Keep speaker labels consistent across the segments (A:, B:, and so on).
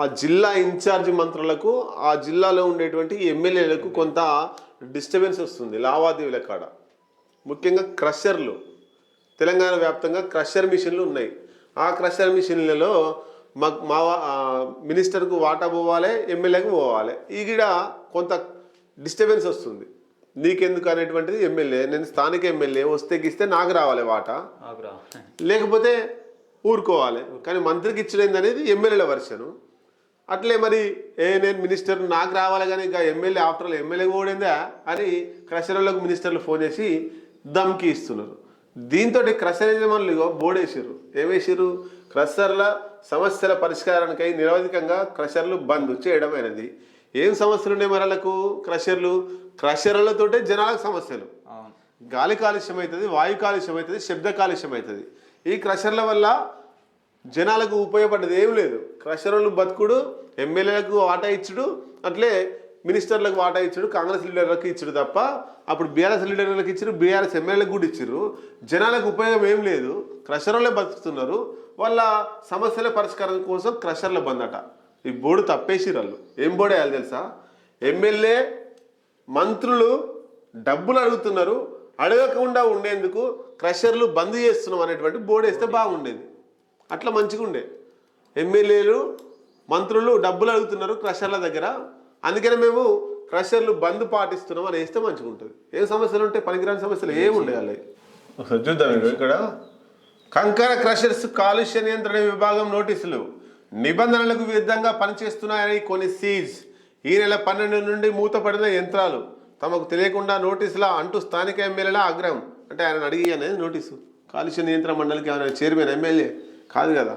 A: ఆ జిల్లా ఇన్ఛార్జ్ మంత్రులకు ఆ జిల్లాలో ఉండేటువంటి ఎమ్మెల్యేలకు కొంత డిస్టర్బెన్స్ వస్తుంది లావాదేవీల కాడ. ముఖ్యంగా క్రషర్లు తెలంగాణ వ్యాప్తంగా క్రషర్ మిషన్లు ఉన్నాయి. ఆ క్రషర్ మిషన్లలో మా మినిస్టర్కు వాటా పోవాలి ఎమ్మెల్యేకు పోవాలి. ఈగిడ కొంత డిస్టర్బెన్స్ వస్తుంది. నీకెందుకు అనేటువంటిది ఎమ్మెల్యే నేను స్థానిక ఎమ్మెల్యే వస్తే గిస్తే నాకు రావాలి వాటా. లేకపోతే ఊరుకోవాలి. కానీ మంత్రికి ఇచ్చలేదు అనేది ఎమ్మెల్యేల వర్షను. అట్లే మరి ఏ నేను మినిస్టర్ నాకు రావాలి కానీ ఇంకా ఎమ్మెల్యే ఆఫ్టర్ ఆల్ ఎమ్మెల్యే ఓడిందా అని క్రషర్లకు మినిస్టర్లు ఫోన్ చేసి దమ్కి ఇస్తున్నారు. దీంతో క్రషర్ యజమానులు ఇగో బోర్డేసారు ఏమేసారు క్రషర్ల సమస్యల పరిష్కారానికై నిరవధికంగా క్రషర్లు బంద్ చేయడం అనేది ఏం సమస్యలు ఉన్నాయి మరలకు క్రషర్లు? క్రషర్లతోటే జనాలకు సమస్యలు. గాలి కాలుష్యం అవుతుంది వాయు కాలుష్యం అవుతుంది శబ్ద కాలుష్యం అవుతుంది ఈ క్రషర్ల వల్ల జనాలకు ఉపయోగపడ్డది ఏం లేదు. క్రషర్లు బతుకుడు ఎమ్మెల్యేలకు వాటా ఇచ్చుడు అట్లే మినిస్టర్లకు వాటా ఇచ్చాడు కాంగ్రెస్ లీడర్లకు ఇచ్చాడు తప్ప అప్పుడు బీఆర్ఎస్ లీడర్లకు ఇచ్చారు బీఆర్ఎస్ ఎమ్మెల్యేలకు కూడా ఇచ్చారు. జనాలకు ఉపయోగం ఏం లేదు. క్రషర్లే బతుకుతున్నారు. వాళ్ళ సమస్యల పరిష్కారం కోసం క్రషర్ల బంద్ అట ఈ బోర్డు తప్పేసిరు వాళ్ళు. ఏం బోర్డు వేయాలి తెలుసా? ఎమ్మెల్యే మంత్రులు డబ్బులు అడుగుతున్నారు. అడగకుండా ఉండేందుకు క్రషర్లు బంద్ చేస్తున్నాం అనేటువంటి బోర్డు వేస్తే బాగుండేది. అట్లా మంచిగా ఉండే ఎమ్మెల్యేలు మంత్రులు డబ్బులు అడుగుతున్నారు క్రషర్ల దగ్గర. అందుకనే మేము క్రషర్లు బంద్ పాటిస్తున్నాం అని వేస్తే మంచిగా ఉంటుంది ఏ సమస్యలు ఉంటే పనికిరాని సమస్యలు ఏమి ఉండాలి ఒకసారి చూద్దాం ఇక్కడ. కంకర క్రషర్స్ కాలుష్య నియంత్రణ విభాగం నోటీసులు. నిబంధనలకు విరుద్ధంగా పనిచేస్తున్నాయని కొన్ని సీజ్. ఈ నెల పన్నెండు నుండి మూతపడిన యంత్రాలు. తమకు తెలియకుండా నోటీసులా అంటూ స్థానిక ఎమ్మెల్యేల ఆగ్రహం. అంటే ఆయన అడిగి అనేది నోటీసు. కాలుష్య నియంత్రణ మండలికి ఆయన చైర్మన్ ఎమ్మెల్యే. కాదు కదా.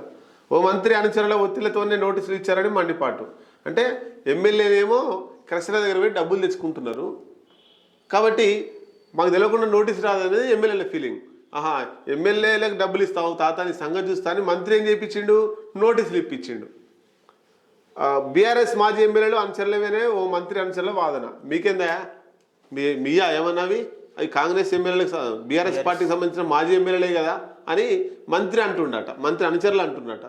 A: ఓ మంత్రి అనుచరుల ఒత్తిళ్ళతోనే నోటీసులు ఇచ్చారని మండిపాటు. అంటే ఎమ్మెల్యేనేమో క్రషర్ల దగ్గర పోయి డబ్బులు తెచ్చుకుంటున్నారు. కాబట్టి మాకు తెలియకుండా నోటీస్ రాదనేది ఎమ్మెల్యేల ఫీలింగ్. ఆహా ఎమ్మెల్యేలకు డబ్బులు ఇస్తావు తాత నీ సంగతి చూస్తా అని మంత్రి ఏం చేయించిండు నోటీసులు ఇప్పించిండు. బీఆర్ఎస్ మాజీ ఎమ్మెల్యేలు అనుచరులవేనే ఓ మంత్రి అనుచరుల వాదన. మీకేందా మీ మీయా ఏమన్నావి? అవి కాంగ్రెస్ ఎమ్మెల్యేలకు బీఆర్ఎస్. పార్టీకి సంబంధించిన మాజీ ఎమ్మెల్యేలే కదా. అని మంత్రి అంటుండట మంత్రి అనుచరులు అంటున్నట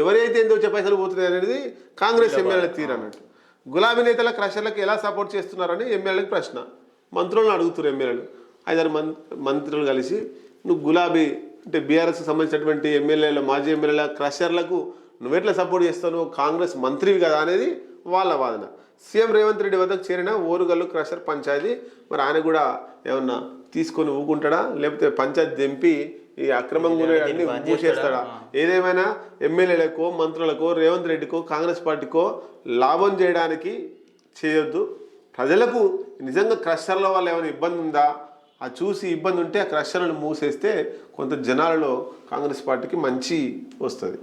A: ఎవరైతే ఎంతో వచ్చే పైసలు పోతున్నాయి అనేది కాంగ్రెస్ ఎమ్మెల్యేల తీరు అన్నట్టు. గులాబీ నేతల క్రషర్లకు ఎలా సపోర్ట్ చేస్తున్నారని ఎమ్మెల్యేలకు ప్రశ్న. మంత్రులను అడుగుతున్నారు ఎమ్మెల్యేలు. ఐదారు మం మంత్రులు కలిసి నువ్వు గులాబీ అంటే బీఆర్ఎస్ సంబంధించినటువంటి ఎమ్మెల్యేల మాజీ ఎమ్మెల్యేల క్రషర్లకు నువ్వెట్లా సపోర్ట్ చేస్తావు కాంగ్రెస్ మంత్రివి కదా అనేది వాళ్ళ వాదన. సీఎం రేవంత్ రెడ్డి వద్దకు చేరిన ఓరుగల్లు క్రషర్ పంచాయతీ. మరి ఆయన కూడా ఏమన్నా తీసుకొని ఊకుంటాడా? లేకపోతే పంచాయతీ దింపి ఈ అక్రమంగా అన్ని మూసేస్తాడా? ఏదేమైనా ఎమ్మెల్యేలకో మంత్రులకో రేవంత్ రెడ్డికో కాంగ్రెస్ పార్టీకో లాభం చేయడానికి చేయొద్దు. ప్రజలకు నిజంగా క్రషర్ల వల్ల ఏమైనా ఇబ్బంది ఉందా? అది చూసి ఇబ్బంది ఉంటే ఆ క్రషర్లను మూసేస్తే కొంత జనాలలో కాంగ్రెస్ పార్టీకి మంచి వస్తుంది.